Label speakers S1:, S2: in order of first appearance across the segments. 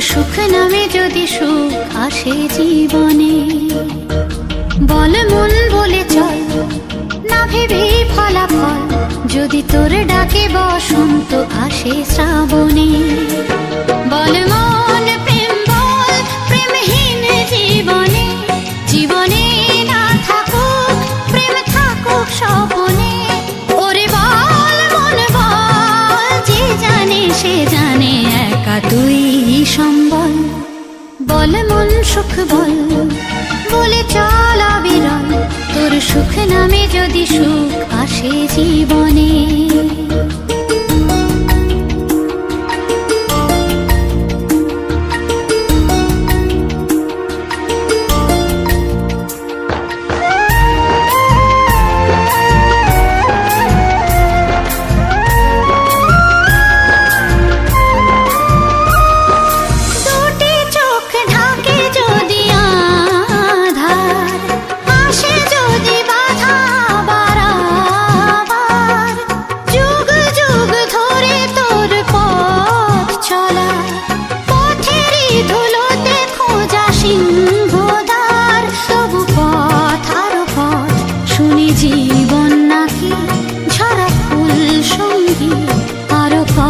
S1: সুখ নামে যদি সুখ আসে জীবনে। বল মন বলে চল, না ভেবে ফলাফল। যদি তোর ডাকে বসন্ত আসে শ্রাবণে। বল মন, প্রেম বল, প্রেমহীন জীবনে। জীবনে না থাকুক, প্রেম থাকুক স্বপনে। ওরে বল, মন বল, যে জানে সে জানে। তুই সম্বল, বল মন সুখ বল, বলে চল আবিরল তোর সুখ নামে যদি সুখ আসে জীবনে।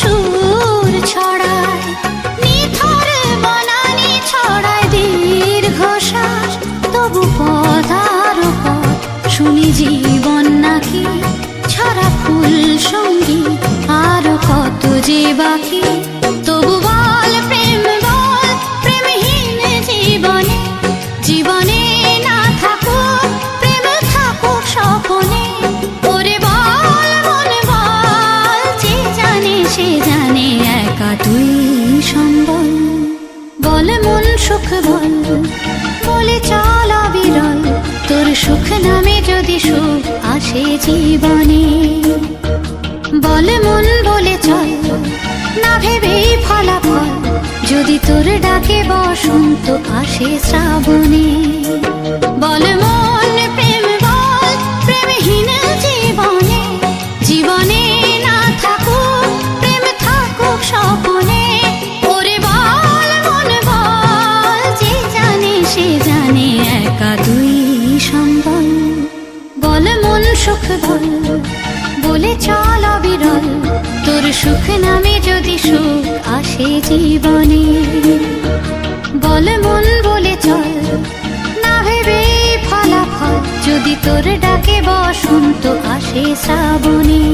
S1: সুর ছড়ায়, নিথর বনানি ছড়ায় দীর্ঘশ্বাস তবু পদার শুনি জীবন নাকি, ছড়া ফুল সঙ্গী, আর কত যে বাকি। সুখ বল বলে চল অবিরল। তোর সুখ নামে যদি সুখ আসে জীবনে, বল মন বলে চল, না ভেবে ফলাফল। যদি তোর ডাকে বসন্ত আসে শ্রাবণে, বল মন প্রেম বল প্রেমহীন জীবনে। জীবনে না থাকুক, প্রেম থাকুক স্বপনে মন বলে চল অবিরল, তোর সুখ নামে যদি সুখ আসে জীবনে। বল মন বলে চল, না ভেবে ফলাফল, যদি তোর ডাকে বসন্ত আসে শ্রাবণে।